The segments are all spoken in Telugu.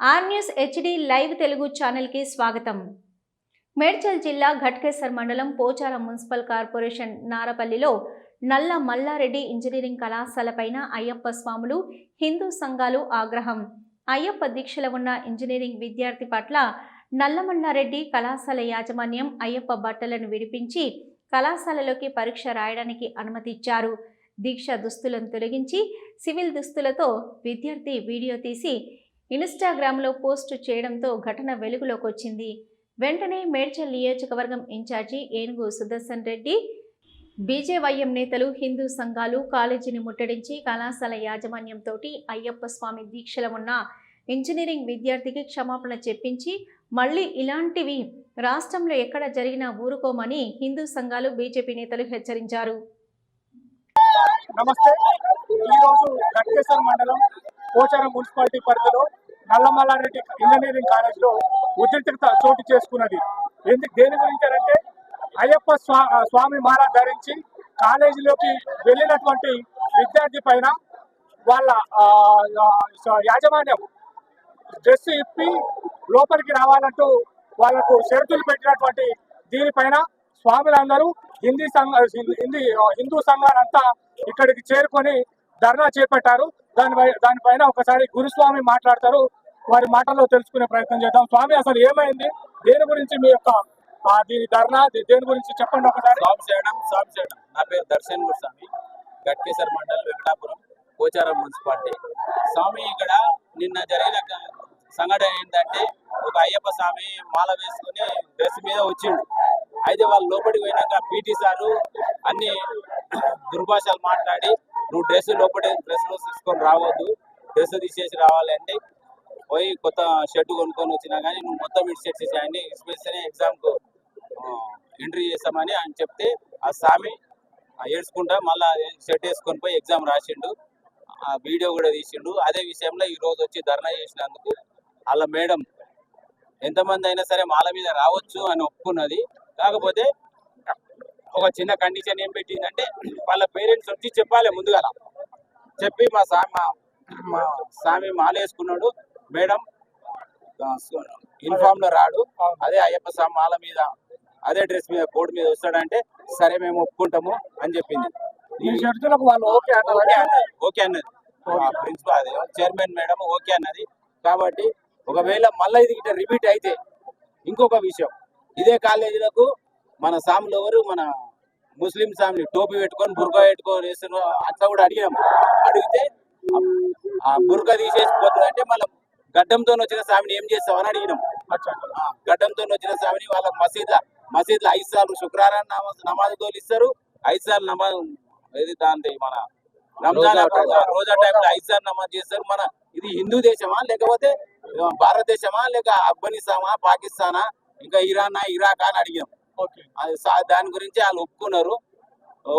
R news HD live Telugu ఛానల్కి స్వాగతం. మేడ్చల్ జిల్లా ఘట్కేసర్ మండలం పోచారం మున్సిపల్ కార్పొరేషన్ నారపల్లిలో నల్ల మల్లారెడ్డి ఇంజనీరింగ్ కళాశాలపైన అయ్యప్ప స్వాములు హిందూ సంఘాలు ఆగ్రహం. అయ్యప్ప దీక్షలో ఉన్న ఇంజనీరింగ్ విద్యార్థి పట్ల నల్లమల్లారెడ్డి కళాశాల యాజమాన్యం అయ్యప్ప బట్టలను విడిపించి కళాశాలలోకి పరీక్ష రాయడానికి అనుమతి ఇచ్చారు దీక్ష దుస్తులను తొలగించి సివిల్ దుస్తులతో విద్యార్థి వీడియో తీసి ఇన్స్టాగ్రామ్లో పోస్ట్ చేయడంతో ఘటన వెలుగులోకి వచ్చింది వెంటనే మేడ్చల్ నియోజకవర్గం ఇన్ఛార్జి ఏనుగు సుదర్శన్ రెడ్డి బీజేవైఎం నేతలు హిందూ సంఘాలు కాలేజీని ముట్టడించి కళాశాల యాజమాన్యంతో అయ్యప్ప స్వామి దీక్షలో ఉన్న ఇంజనీరింగ్ విద్యార్థికి క్షమాపణ చెప్పించి మళ్ళీ ఇలాంటివి రాష్ట్రంలో ఎక్కడ జరిగినా ఊరుకోమని హిందూ సంఘాలు బీజేపీ నేతలు హెచ్చరించారు. నమస్తే. ఈరోజు మండలం పోచారం మున్సిపాలిటీ పరిధిలో నల్లమల్లారెడ్డి ఇంజనీరింగ్ కాలేజ్లో ఉద్రిక్తత చోటు చేసుకున్నది. ఎందుకు దేని గురించి అంటే అయ్యప్ప స్వా స్వామి మాల ధరించి కాలేజీలోకి వెళ్ళినటువంటి విద్యార్థి పైన వాళ్ళ యాజమాన్యం డ్రెస్ ఇప్పి లోపలికి రావాలంటూ వాళ్ళకు షరతులు పెట్టినటువంటి దీనిపైన స్వాములందరూ హిందీ సంఘ హిందీ హిందూ సంఘాలంతా ఇక్కడికి చేరుకొని ధర్నా చేపట్టారు. దాని దానిపైన ఒకసారి గురుస్వామి మాట్లాడతారు. వారి మాటల్లో తెలుసుకునే ప్రయత్నం చేద్దాం. స్వామి అసలు ఏమైంది? దేని గురించి మీ యొక్క దీని ధర్నా? దేని గురించి చెప్పండి ఒకసారి. సాగు చేయడం సాగు చేయడం నా పేరు దర్శన్ గురుస్వామి. గట్కేసర్ మండలం వెంకటాపురం పోచారం మున్సిపాలిటీ. స్వామి ఇక్కడ నిన్న జరిగిన సంఘటన ఏంటంటే ఒక అయ్యప్ప స్వామి మాల వేసుకుని డ్రెస్ మీద వచ్చిండు. అయితే వాళ్ళు లోపలికి పోయినాక పీటీ సారు అన్ని దుర్భాషలు మాట్లాడి నువ్వు డ్రెస్ లోపలే డ్రెస్ తీసుకొని రావద్దు. డ్రెస్ తీసేసి రావాలండి పోయి కొత్త షర్ట్ కొనుక్కొని వచ్చినా కానీ నువ్వు మొత్తం ఇటు షర్ట్ చేసేయండి ఇస్పెషల్ ఎగ్జామ్కు ఎంట్రీ చేస్తామని ఆయన చెప్తే ఆ స్వామి ఏడ్చుకుంటా మళ్ళీ షర్ట్ వేసుకొని పోయి ఎగ్జామ్ రాసిండు. ఆ వీడియో కూడా తీసిండు. అదే విషయంలో ఈ రోజు వచ్చి ధర్నా చేసినందుకు వాళ్ళ మేడం ఎంతమంది అయినా సరే మాల మీద రావచ్చు అని ఒప్పుకున్నది. కాకపోతే ఒక చిన్న కండిషన్ ఏం పెట్టిందంటే వాళ్ళ పేరెంట్స్ వచ్చి చెప్పాలి ముందుగా చెప్పి మా స్వామి మా- మా స్వామి మాల వేసుకున్నాడు మేడం యూనిఫామ్లో రాడు. అదే అయ్యప్ప స్వామి మాల మీద అదే డ్రెస్ మీద కోడ్ మీద వస్తాడంటే సరే మేము ఒప్పుకుంటాము అని చెప్పింది. ఈ షరతులకు వాళ్ళు ఓకే అన్నారు అన్నది ఓకే అన్నది. ప్రిన్సిపల్ అదే చైర్మన్ మేడం ఓకే అన్నది. కాబట్టి ఒకవేళ మళ్ళీ ఇది ఇట్లా రిపీట్ అయితే ఇంకొక విషయం. ఇదే కాలేజీలకు మన సాములు ఎవరు? మన ముస్లిం సామిని టోపీ పెట్టుకొని బుర్కా పెట్టుకొని వేస్తున్న అట్లా కూడా అడిగినాం. అడిగితే ఆ బుర్కా తీసేసి పోతుందంటే మళ్ళీ గడ్డంతో వచ్చిన స్వామిని ఏం చేస్తావు అని అడిగినాం. గడ్డంతో వచ్చిన స్వామిని వాళ్ళకి మసీద్ మసీద్ ఐదు సార్లు శుక్రవారం నమాజ్ నమాజ్ తోలిస్తారు. ఐదు సార్లు నమాజ్ ఇది దాని మన రంజాన్ రోజా టైంలో. ఐదు సార్లు నమాజ్ చేస్తారు. మన ఇది హిందూ దేశమా లేకపోతే భారతదేశమా లేక ఆఫ్ఘనిస్తానా పాకిస్తానా ఇంకా ఇరానా ఇరాక్ అని అడిగాం దాని గురించి వాళ్ళు ఒప్పుకున్నారు.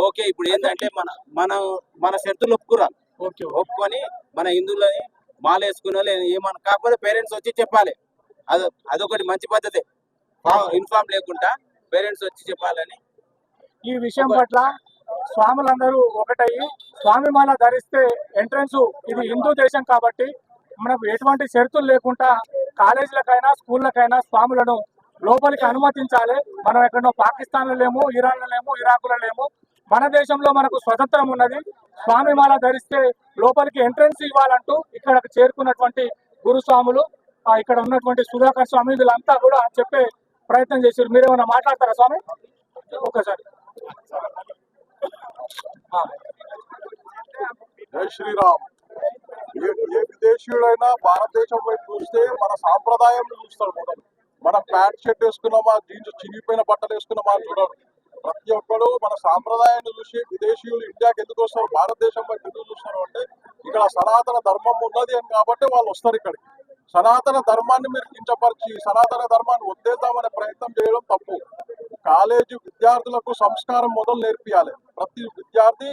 ఓకే ఇప్పుడు ఏంటంటే మన మన మన షరతులు ఒప్పుకున్నారు ఓకే ఒప్పుకొని మన హిందువులని మాల వేసుకున్న వాళ్ళు ఏమన్నా కాకపోతే పేరెంట్స్ వచ్చి చెప్పాలి. అది అదొకటి మంచి పద్ధతి. ఇన్ఫార్మ్ లేకుండా పేరెంట్స్ వచ్చి చెప్పాలని. ఈ విషయం పట్ల స్వాములందరూ ఒకటయ్యి స్వామి మాల ధరిస్తే ఎంట్రన్స్ ఇది హిందూ దేశం కాబట్టి మనకు ఎటువంటి షరతులు లేకుండా కాలేజీలకైనా స్కూళ్ళకైనా స్వాములను లోపలికి అనుమతించాలి. మనం ఎక్కడో పాకిస్తాన్లో లేము ఇరాన్లో లేము ఇరాకులో లేము. మన దేశంలో మనకు స్వతంత్రం ఉన్నది. స్వామి మాల ధరిస్తే లోపలికి ఎంట్రన్స్ ఇవ్వాలంటూ ఇక్కడకు చేరుకున్నటువంటి గురుస్వాములు ఇక్కడ ఉన్నటువంటి సుధాకర్ స్వామి వీళ్ళంతా కూడా చెప్పే ప్రయత్నం చేశారు. మీరేమైనా మాట్లాడతారా స్వామి? ఒకసారి జై శ్రీరామ్. ఏ విదేశీయుడైనా భారతదేశం వైపు చూస్తే మన సాంప్రదాయం చూస్తాడు మొదలు మన ప్యాంట్ షర్ట్ వేసుకున్నామా జీన్స్ చినిగిపోయిన బట్టలు వేసుకున్నామా అని చూడరు. ప్రతి ఒక్కరు మన సాంప్రదాయాన్ని చూసి విదేశీయులు ఇండియాకి ఎందుకు వస్తారు భారతదేశం ఎందుకు చూస్తారు అంటే ఇక్కడ సనాతన ధర్మం ఉన్నది అని కాబట్టి వాళ్ళు వస్తారు ఇక్కడికి. సనాతన ధర్మాన్ని మీరు కించపరిచి సనాతన ధర్మాన్ని వద్దేద్దామనే ప్రయత్నం చేయడం తప్పు. కాలేజీ విద్యార్థులకు సంస్కారం మొదలు నేర్పియాలి. ప్రతి విద్యార్థి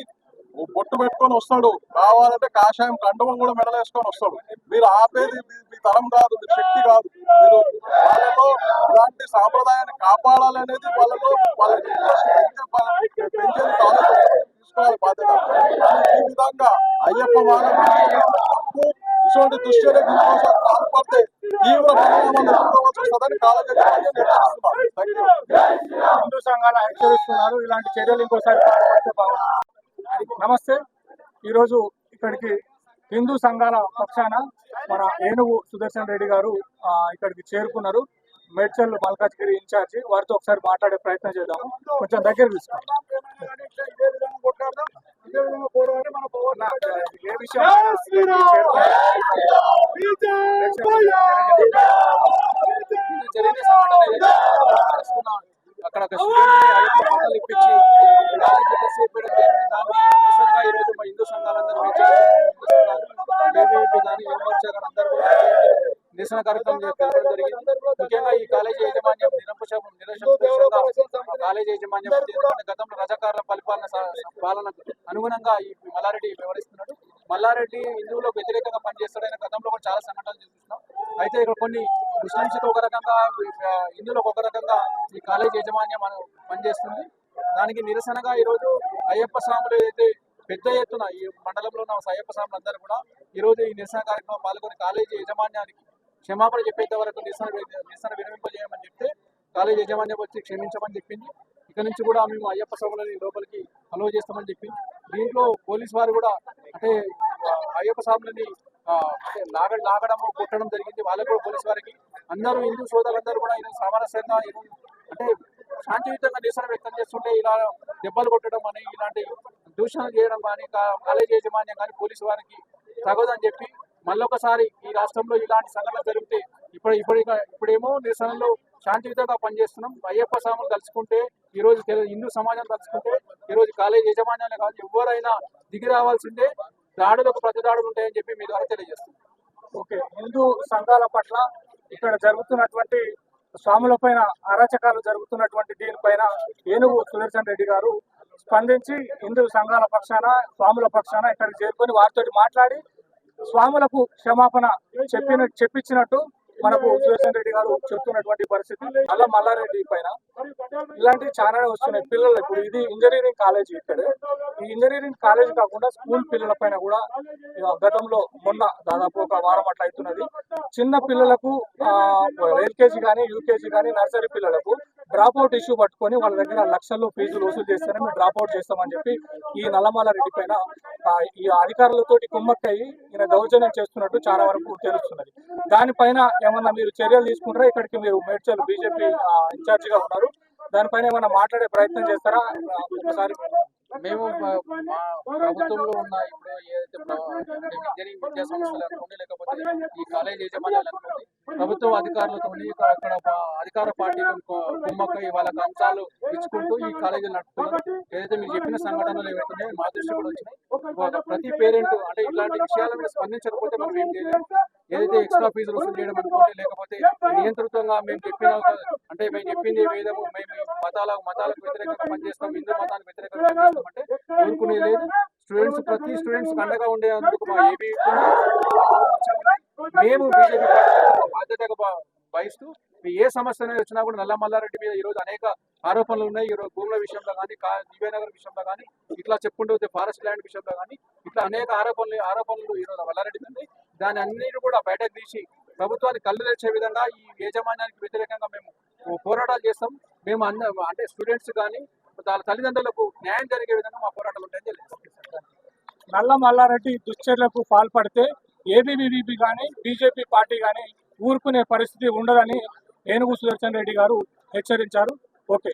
బొట్టు పెట్టుకొని వస్తాడు. కావాలంటే కాషాయం కండువం కూడా మెడలేసుకొని వస్తాడు. మీరు ఆపేది మీ- మీ తరం కాదు మీ శక్తి కాదు. మీరు వాళ్ళలో ఇలాంటి సాంప్రదాయాన్ని కాపాడాలి అనేది వాళ్ళలో వాళ్ళకి పెంచేది కాలేజ్ తీసుకోవాలి బాధ్యత. ఈ విధంగా అయ్యప్ప ఇటువంటి దుశ్చర్యకు ఇంకోసారి పాల్పడితే తీవ్ర పరిణామాలు హిందూ సంఘాలు హెచ్చరిస్తున్నారు. ఇలాంటి చర్యలు ఇంకోసారి పాల్పడితే బాగుంటుంది. నమస్తే. ఈరోజు ఇక్కడికి హిందూ సంఘాల పక్షాన మన ఏనుగు సుదర్శన్ రెడ్డి గారు ఇక్కడికి చేరుకున్నారు. మేడ్చల్ మల్కాజ్గిరి ఇన్ఛార్జి వారితో ఒకసారి మాట్లాడే ప్రయత్నం చేద్దాము. కొంచెం దగ్గర తీసుకోండి. ఏ విషయం? తెలుసుకున్నాం. అక్కడ ఒక స్టూడెంట్ అయ్యప్ప మాటలు ఇప్పించి కాలేజీ డ్రెస్ ఇప్పడం జరిగింది. దాన్ని నిరసనగా ఈ రోజు మా హిందూ కానీ యువమోర్చా కానీ అందరూ కూడా నిరసన కార్యక్రమం జరిగింది. ముఖ్యంగా ఈ కాలేజీ యాజమాన్యం నిరంకుశం కాలేజీ యాజమాన్యం గతంలో రజాకారుల పరిపాలన పాలన అనుగుణంగా ఈ మల్లారెడ్డి వివరిస్తున్నాడు మల్లారెడ్డి హిందువులకు వ్యతిరేకంగా పనిచేస్తాడైన గతంలో కూడా చాలా సంఘటనలు చూస్తున్నాం అయితే ఇక్కడ కొన్ని ముస్లింస్ ఒక రకంగా హిందువులకు ఒక రకంగా ఈ కాలేజ్ యాజమాన్యం పనిచేస్తుంది. దానికి నిరసనగా ఈరోజు అయ్యప్ప స్వాములు ఏదైతే పెద్ద ఎత్తున ఈ మండలంలో ఉన్న అయ్యప్ప స్వాములు అందరూ కూడా ఈరోజు ఈ నిరసన కార్యక్రమం పాల్గొని కాలేజీ యాజమాన్యానికి క్షమాపణ చెప్పేంత వరకు నిరసన నిరసన విరమింపజేయమని చెప్తే కాలేజీ యాజమాన్యం వచ్చి క్షమించమని చెప్పింది. ఇక నుంచి కూడా మేము అయ్యప్ప స్వాములని లోపలికి అలవ చేస్తామని చెప్పింది. దీంట్లో పోలీస్ వారు కూడా అంటే అయ్యప్ప స్వాములని అంటే లాగ లాగడము కొట్టడం జరిగింది. వాళ్ళకు కూడా పోలీస్ వారికి అందరూ హిందూ సోదరులందరూ కూడా ఈరోజు సామరస్యంగా అంటే శాంతియుతంగా నిరసన వ్యక్తం చేస్తుంటే ఇలా దెబ్బలు కొట్టడం అని ఇలాంటి దూషణలు చేయడం కానీ కాలేజ్ యాజమాన్యం కానీ పోలీసు వారికి తగదని చెప్పి మళ్ళొకసారి ఈ రాష్ట్రంలో ఇలాంటి సంఘటన జరిగితే ఇప్పుడు ఇప్పుడు ఇప్పుడేమో నిరసనలో శాంతియుతంగా పనిచేస్తున్నాం. అయ్యప్ప స్వాములు తలుచుకుంటే ఈ రోజు హిందూ సమాజం తలుచుకుంటే ఈ రోజు కాలేజీ యాజమాన్యాలే కాదు ఎవరైనా దిగి రావాల్సిందే దాడులకు ప్రతి దాడులు ఉంటాయని చెప్పి మీ ద్వారా తెలియజేస్తున్నాం. ఓకే. హిందూ సంఘాల పట్ల ఇక్కడ జరుగుతున్నటువంటి స్వాముల పైన అరాచకాలు జరుగుతున్నటువంటి దీనిపైన ఏనుగు సుదర్శన్ రెడ్డి గారు స్పందించి హిందూ సంఘాల పక్షాన స్వాముల పక్షాన ఇక్కడికి చేరుకొని వారితో మాట్లాడి స్వాములకు క్షమాపణ చెప్పిన చెప్పించినట్టు మనకు సుదర్శన్ రెడ్డి గారు చెప్తున్నటువంటి పరిస్థితి అలా మల్లారెడ్డి పైన ఇలాంటివి చాలానే వస్తున్నాయి పిల్లలు. ఇప్పుడు ఇది ఇంజనీరింగ్ కాలేజ్ ఇక్కడ. ఈ ఇంజనీరింగ్ కాలేజ్ కాకుండా స్కూల్ పిల్లల పైన కూడా గతంలో మొన్న దాదాపు ఒక వారం అట్లా అవుతున్నది. చిన్న పిల్లలకు ఎల్కేజీ కానీ యూకేజీ కానీ నర్సరీ పిల్లలకు డ్రాప్ అవుట్ ఇష్యూ పట్టుకొని వాళ్ళ దగ్గర లక్షల్లో ఫీజులు వసూలు చేస్తారని మేము డ్రాప్ అవుట్ చేస్తామని చెప్పి ఈ నల్లమాల రెడ్డి పైన ఈ అధికారులతోటి కుమ్మక్కయ్యి ఈయన దౌర్జన్యం చేస్తున్నట్టు చాలా వరకు తెలుస్తున్నది. దానిపైన ఏమన్నా మీరు చర్యలు తీసుకుంటారా? ఇక్కడికి మీరు మేడ్చల్ బీజేపీ ఇన్ఛార్జిగా ఉన్నారు. దానిపైన ఏమన్నా మాట్లాడే ప్రయత్నం చేస్తారా? ఒకసారి మేము ప్రభుత్వంలో ఉన్న ఇప్పుడు ఏదైతే ఇంజనీరింగ్ విద్యా సంస్థలు అనుకోండి లేకపోతే ఈ కాలేజ్ యాజమాన్యాలు అనుకోండి ప్రభుత్వ అధికారులతో ఇక్కడ అధికార పార్టీ కుమ్మక్క వాళ్ళ అంశాలు ఇచ్చుకుంటూ ఈ కాలేజీలు నడుపుతున్నారు. ఏదైతే మీరు చెప్పిన సంఘటనలు ఏవైతున్నాయో మా దృష్టి కూడా వచ్చినాయి. ప్రతి పేరెంట్ అంటే ఇలాంటి విషయాల మీద స్పందించకపోతే మనం ఏం చేయలేము. ఏదైతే ఎక్స్ట్రా ఫీజులు వసూలు చేయడం అనుకోండి లేకపోతే నియంత్రితంగా మేము చెప్పిన అంటే మేము చెప్పింది వేదము మేము మతాల మతాలకు వ్యతిరేకంగా పనిచేస్తాం హిందూ మతానికి వ్యతిరేకంగా పనిచేస్తాం అంటే ఊరుకునే లేదు. స్టూడెంట్స్ ప్రతి స్టూడెంట్స్ అండగా ఉండేందుకు మా ఏబీ మేము బీజేపీ బాధ్యతగా వహిస్తూ ఏ సమస్య అనేది వచ్చినా కూడా నల్ల మల్లారెడ్డి మీద ఈ రోజు అనేక ఆరోపణలు ఉన్నాయి. ఈ రోజు భూముల విషయంలో కానీ దివ్యనగర్ విషయంలో కానీ ఇట్లా చెప్పుకుంటూ ఫారెస్ట్ ల్యాండ్ విషయంలో కానీ ఇట్లా అనేక ఆరోపణలు ఆరోపణలు ఈ రోజు మల్లారెడ్డి ఉన్నాయి. దాని అన్నిటి కూడా బయటకు తీసి ప్రభుత్వానికి కళ్ళు తెచ్చే విధంగా ఈ యాజమాన్యానికి వ్యతిరేకంగా మేము పోరాటాలు చేస్తాం. మేము అన్న అంటే స్టూడెంట్స్ కానీ వాళ్ళ తల్లిదండ్రులకు న్యాయం జరిగే విధంగా మా పోరాటాలు ఉంటాయని తెలియజేస్తాం. నల్ల మల్లారెడ్డి దుశ్చర్యలకు పాల్పడితే ఏబీవీపీ కానీ బీజేపీ పార్టీ కానీ ఊరుకునే పరిస్థితి ఉండదని ఏనుగు సుదర్శన్ రెడ్డి గారు హెచ్చరించారు. ఓకే.